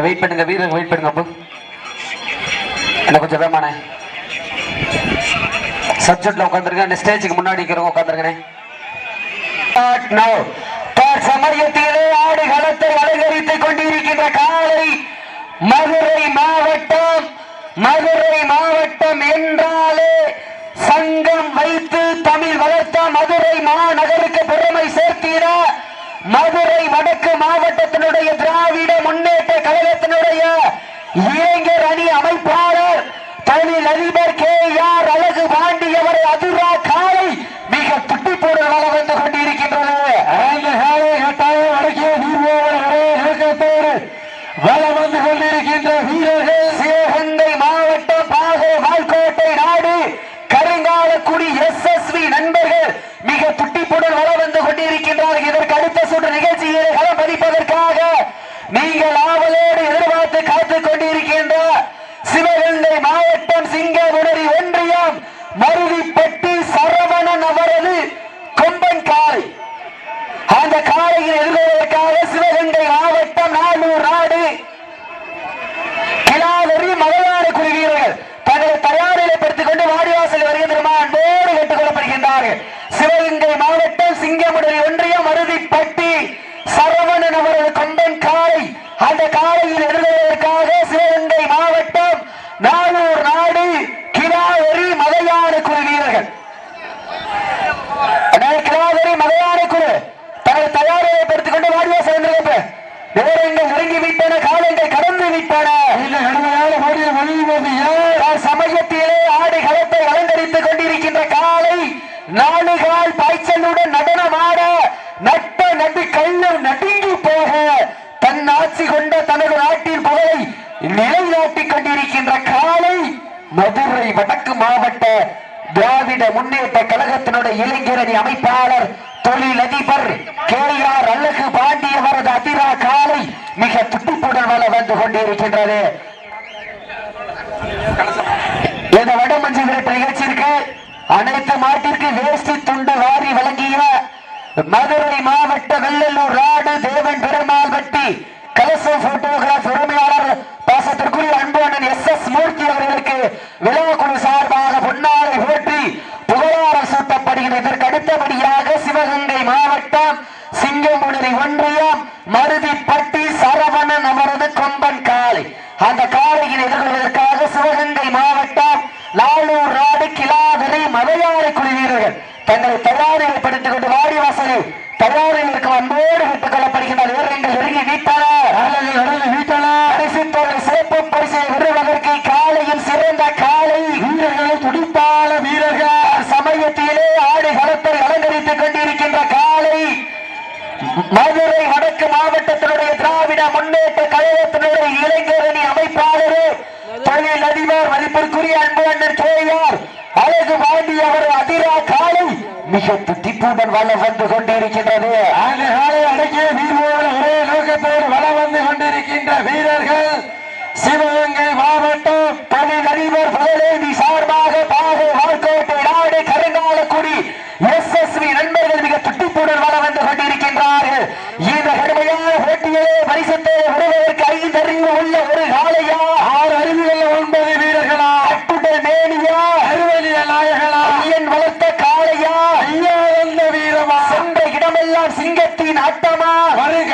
Wait பண்ணுங்க வீரங்க wait பண்ணுங்க அப்போ. என்ன கொஞ்சம் வேமாண்ணே சப்ஜெக்ட்ல உட்காந்துருங்க அந்த ஸ்டேஜுக்கு முன்னாடி இருக்கிறவங்க உட்காந்துருங்கண்ணே சமயத்திலே ஆடு களத்தை அலங்கரித்துக் கொண்டிருக்கின்ற காலை மதுரை மாவட்டம் மதுரை மாவட்டம் என்றாலே சங்கம் வைத்து தமிழ் வளர்த்த மதுரை மாநகருக்கு பெருமை சேர்த்திட மதுரை வடக்கு மாவட்டத்தினுடைய திராவிட முன்னேற்ற கழகத்தினுடைய இளைஞர் அணி அமைப்பாளர் தொழில் அதிபர் கே ஆர் அழகு பாண்டியவர் அதிரா காலை மிக துட்டிப்போடு வள வந்து கொண்டிருக்கின்றது. வலம் வந்து கொண்டிருக்கின்ற வீரர்கள். சிவகங்கை மாவட்டம் பாகை வால்கோட்டை நாடு கருங்காலக்குடி எஸ் எஸ் வி நண்பர்கள் மிக துட்டிப்புடன் வர வந்து கொண்டிருக்கின்றார்கள். இதற்கு அடுத்த சுற்று நிகழ்ச்சியை களம் பதிப்பதற்காக நீங்கள் ஆவலோடு எதிர்பார்த்து காத்துக் கொண்டிருக்கின்ற சிவகங்கை மாவட்டம் சிங்கமுனரி ஒன்றியம் மருதிப்பட்டி சரவணன் அவரது கொம்பன் காலை அந்த காலையில் எதிர்கொள்வதற்காக சிவகங்கை மாவட்டம் நானூர் நாடு கிளாவரி மலையாள குழு வீரர்கள் தங்களை தயார் நிலைப்படுத்திக் கொண்டு வாடிவாசல் வருகின்ற அன்போடு கேட்டுக் கொள்ளப்படுகின்றார்கள் சிவகங்கை சிங்கமுடரி ஒன்றியம் அறுதிப்பட்டி சரவணன் அவரது கொண்டன் காலை அந்த காலையில் எதிர்கொள்வதற்காக சிவகங்கை மாவட்டம் நானூர் நாடு கிளாவரி மலையாள குழு வீரர்கள். அண்ணா, கிளாவரி மலையாள குழு தங்களை தயார் நிலைப்படுத்திக் கொண்டு வாடிவாசல் வந்திருக்க நேரங்கள் நெருங்கி விட்டன காலங்கள் கடந்து விட்டன கடுமையான யார் நான் சமயத்திலே ஆடு களத்தை அலங்கரித்துக் கொண்டிருக்கின்ற காலை நாலு கால் பாய்ச்சலுடன் நடனமாட நட்ட நடு கல்லு நடுங்கி போக தன் ஆட்சி கொண்ட தனது நாட்டின் புகழை நிலைநாட்டிக் கொண்டிருக்கின்ற காலை மதுரை வடக்கு மாவட்ட திராவிட முன்னேற்ற கழகத்தினுடைய இளைஞரணி அமைப்பாளர் தொழில் அதிபர் கே ஆர் அழகு பாண்டியவரது அதிரா காலை மிக துட்டிப்புடன் வள வந்து கொண்டிருக்கின்றது இந்த வடமஞ்சு விரட்டு நிகழ்ச்சிக்கு அனைத்து மாட்டிற்கு வேஷ்டி துண்டு வாரி வழங்கிய மதுரை மாவட்ட வெள்ளலூர் ராடு தேவன் பெருமாள் வெட்டி கலசம் போட்டோகிராஃப் உரிமையாளர் பாசத்திற்குரிய அன்புடன் எஸ் எஸ் மூர்த்தி அவர்களுக்கு விழாக்குழு சார்பாக பொன்னாரை போற்றி புகழாரம் சூட்டப்படுகிறது. இதற்கு அடுத்தபடியாக சிவகங்கை மாவட்டம் சிங்கமுனரி ஒன்றியம் மருதிப்பட்டி சரவணன் அவரது கொம்பன் காலை அந்த காலையில் எதிர்கொள்வதற்காக சிவகங்கை மாவட்டம் நாளூர் நாடு கிளாதிரி மலையாள வீரர்கள். தங்களை தயாரிப்படுத்திக் கொண்டு வாடிவாசலில் தயாரில் இருக்கும் அன்போடு விட்டுக் கொள்ளப்படுகின்ற வீரர்கள் நெருங்கி வீட்டாளர். காலையில் நடந்து வீட்டாள பரிசு தொகை சிறப்பு பரிசை பெறுவதற்கு காலையில் சிறந்த காலை. வீரர்கள் துடிப்பான வீரர்கள். சமயத்திலே ஆடு களத்தை அலங்கரித்துக் கொண்டிருக்கின்ற காலை. மதுரை வடக்கு மாவட்டத்தினுடைய திராவிட முன்னேற்ற கழகத்தினுடைய இளைஞரணி அமைப்பாளர் தொழில் அதிபர் மதிப்பிற்குரிய அன்பு அண்ணன் கேஆர் அழகு பாண்டி அவர் அதிரா காலை மிக துடிப்புடன் வள வந்து கொண்டிருக்கின்றது. அந்த காலை அடக்கிய நீர்வோடு ஒரே நோக்கத்தோடு வள வந்து கொண்டிருக்கின்ற வீரர்கள் சிவகங்கை மாவட்டம் தொழில் அதிபர் புகழேந்தி சார்பாக சிங்கத்தின்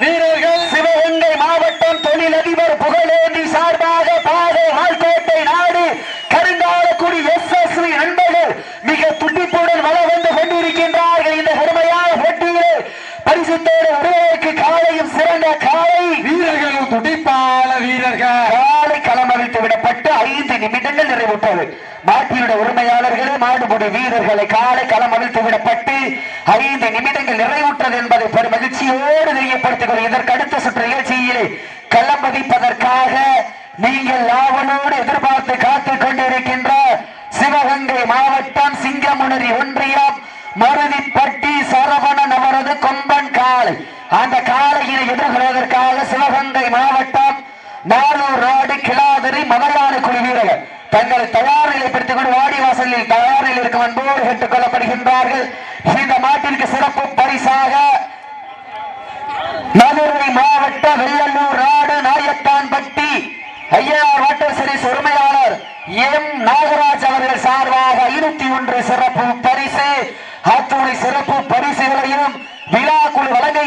வீரர்கள் சிவகங்கை மாவட்டம் தொழிலதிபர் புகழேந்தி சார்பாக பாதை மால்கோட்டை நாடு கருங்காலக்குடி எஸ் எஸ் வி நண்பர்கள் மிக துண்டிப்புடன் வள வந்து கொண்டிருக்கின்றார்கள். இந்த கருமையான போட்டியிலே பரிசுத்தோடு உடையவருக்கு காலையும் சிறந்த காலை. வீரர்களும் துடிப்பார் நிமிடங்கள் நிறைவுற்றது. மாட்டினுடைய உரிமையாளர்களே மாடுபடி வீரர்களை காலை களம் அவிழ்த்து விடப்பட்டு ஐந்து நிமிடங்கள் நிறைவுற்றது என்பதை பெரும் மகிழ்ச்சியோடு தெரியப்படுத்திக் கொள்ளும் இதற்கு அடுத்த சுற்று நிகழ்ச்சியிலே களம் மதிப்பதற்காக நீங்கள் ஆவலோடு எதிர்பார்த்து காத்துக் கொண்டிருக்கின்ற சிவகங்கை மாவட்டம் சிங்கமுனரி ஒன்றியம் மருதிப்பட்டி சரவணன் அவரது கொம்பன் காளை அந்த காளையினை எதிர்கொள்வதற்காக சிவகங்கை மாவட்டம் நானூர் நாடு கிளாதிரி மலையாள குழு வீரர்கள் தங்களை தயார் நிலைப்படுத்திக் கொண்டு வாடி வாசலில் தயார் நிலை இருக்கும் அன்போடு கேட்டுக் கொள்ளப்படுகின்றார்கள் இந்த மாட்டிற்கு சிறப்பு பரிசாக மதுரை மாவட்ட வெள்ளலூர் நாடு நாயத்தான்பட்டி ஐயார் வாட்டர் சீரிஸ் உரிமையாளர் எம் நாகராஜ் அவர்கள் சார்பாக ஐநூத்தி ஒன்று சிறப்பு பரிசு. அத்துணை சிறப்பு பரிசுகளையும் விழா குழு வழங்க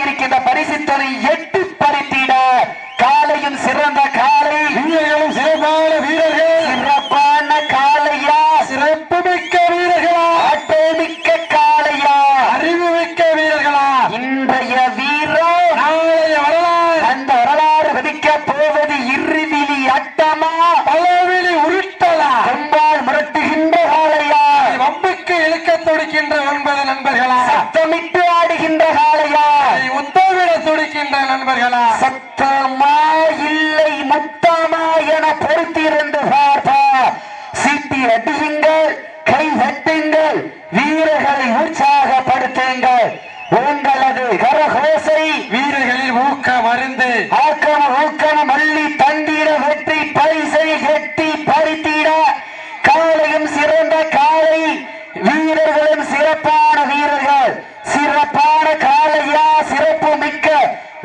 याला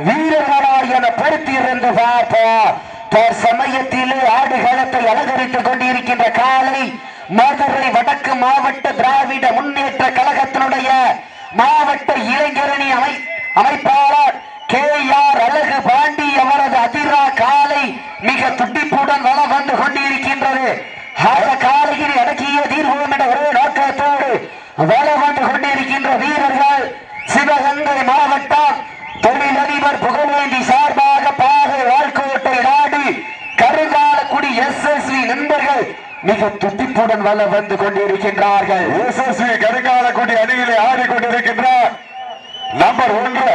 வீரர்களா என பொறுத்திருந்து பார்ப்போம் தற்சமயத்திலே ஆடுகளத்தை அலங்கரித்துக் கொண்டிருக்கின்ற காலை மதுரை வடக்கு மாவட்ட திராவிட முன்னேற்ற கழகத்தினுடைய மாவட்ட இளைஞரணி அமை அமைப்பாளர் கே ஆர் அழகு பாண்டி அவரது அதிரா காலை மிக துடிப்புடன் வளம் வந்து கொண்டிருக்கின்றது அந்த காலையில் அடக்கிய தீர்வோம் என்ற ஒரே நோக்கத்தோடு வளம் வந்து கொண்டிருக்கின்ற வீரர்கள் சிவகங்கை மாவட்டம் தொழிலதிபர் புகழேந்தி சார்பாக பாகை வாழ்க்கோட்டை நாடு கருங்காலக்குடி எஸ் எஸ் நண்பர்கள் மிக துடிப்புடன் வளம் வந்து கொண்டிருக்கின்றார்கள். எஸ்எஸ்வி கருங்காலக்குடி அணியிலே ஆடிக்கொண்டிருக்கின்றார். நம்பர் ஒன்று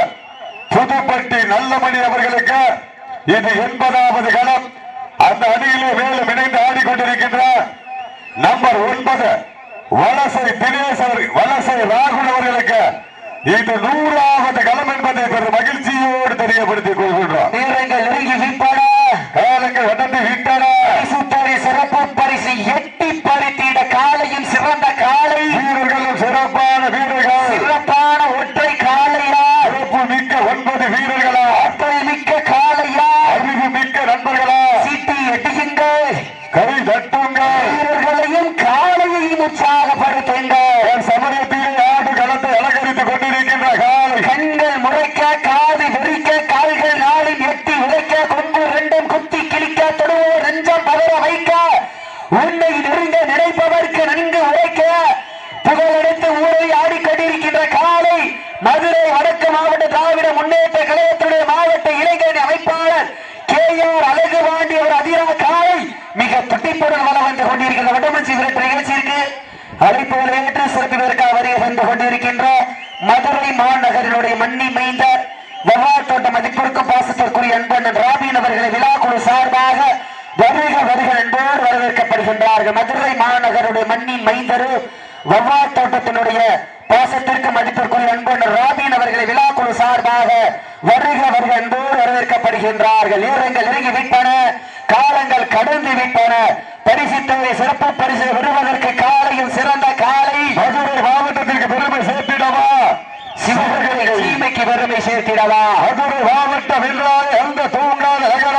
புதுப்பட்டி நல்லமணி அவர்களுக்கு இது எண்பதாவது களம். அந்த அணியிலே மேலும் இணைந்து ஆடிக்கொண்டிருக்கின்றார். நம்பர் ஒன்பது வலசை தினேஷ் வலசை ராகுல் அவர்களுக்கு இது நூறாவது களம் என்பதை பெரும் மகிழ்ச்சியோடு தெரியப்படுத்திக் கொள்கின்றோம் வீரர்கள் நெருங்கி விற்பன காலங்கள் வந்தது விட்டன பரிசுத்தொகை சிறப்பு பரிசு எட்டி பறித்திட காலையும் சிறந்த காலை வீரர்களும் சிறப்பான வீரர்கள் சிறப்பான ஒற்றை காலையா சிறப்பு மிக்க ஒன்பது வீரர்களா ஒற்றை மிக்க காலையா அறிவு மிக்க நண்பர்களா சீட்டி எட்டுகின்ற கை தட்டுங்கள் வீரர்களையும் காலையையும் உற்சாகப்படுத்துங்கள் என் சமயத்திலே ஆடு களத்தை அலங்கரித்துக் கொண்டிருக்கின்ற காலை கண்கள் முறைக்க காது வெறிக்க கால்கள் நாளில் எட்டி உதைக்க கொம்பு ரெண்டும் குத்தி கிழிக்க தொடுவோர் நெஞ்சம் பதற வைக்க உன்னை நெருங்க நினைப்பவர்க்கு நன்கு உரைக்க புகழெடுத்து ஊரை ஆடிக்கொண்டிருக்கின்ற காலை மதுரை வடக்கு மாவட்ட திராவிட முன்னேற்ற கழகத்துடைய மாவட்ட இளைஞரணி அமைப்பாளர் கே ஆர் அழகுவாண்டி அவர் அதிரா காலை மிக துட்டிப்புடன் வளம் வந்து கொண்டிருக்கின்ற வடமஞ்சி சிறப்பிற்காக வருகை கொண்டிருக்கின்ற மதுரை மாநகரினுடைய மண்ணி தோட்ட பாசத்திற்குரிய அன்பண்ணன் ராபின் அவர்களை சார்பாக வருக வருக என்போடு வரவேற்கப்படுகின்றார்கள். மதுரை மாநகருடைய மண்ணின் மைந்தரு வவ்வாறு தோட்டத்தினுடைய பாசத்திற்கு மதிப்பிற்குரிய அன்பண்ணன் ராபின் அவர்களை விழாக்குழு சார்பாக வருக வருக நெருங்கி விட்டன காலங்கள் கடந்து விட்டன. பரிசுத்தவை சிறப்பு பரிசு பெறுவதற்கு காலையும் சிறந்த காலை. மதுரை மாவட்டத்திற்கு பெருமை சேர்த்திடவா? சிவகங்கை சீமைக்கு பெருமை சேர்த்திடவா? மதுரை மாவட்டம் என்றாலே அந்த தூங்காத நகர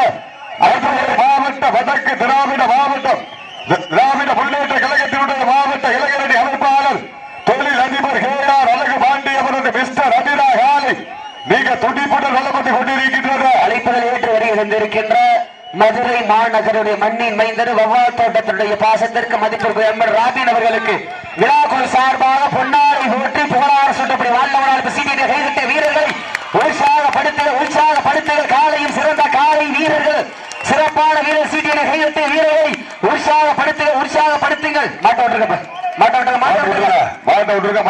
மதுரை மாவட்ட வடக்கு திராவிட மாவட்டம். திராவிட முன்னேற்ற கழகத்தினுடைய மாவட்ட இளைஞரணி அமைப்பாளர் தொழில் அதிபர் கே ஆர் அழகு பாண்டி அவரது மிஸ்டர் அதிரா காலை மிக துடிப்புடன் எழுந்திருக்கின்ற மதுரை மாநகருடைய மண்ணின் மைந்தர் வவ்வால் தோட்டத்தினுடைய பாசத்திற்கு மதிப்பிற்கு எம்பர் ராபின் அவர்களுக்கு விழாக்குள் சார்பாக பொன்னாரை ஊற்றி புகழார் சுட்டப்படி வாழ்ந்தவனால் சீட்டியை கைவிட்ட வீரர்கள் உற்சாகப்படுத்த உற்சாகப்படுத்த காலையும் சிறந்த காலை வீரர்கள். சிறப்பான வீரர் சீட்டியை கைவிட்ட வீரர்களை உற்சாகப்படுத்த உற்சாகப்படுத்துங்கள். மாட்டோட்டிருக்க மாட்டோட்டிருக்க மாட்டோட்டிருக்க மாட்டோட்டிருக்க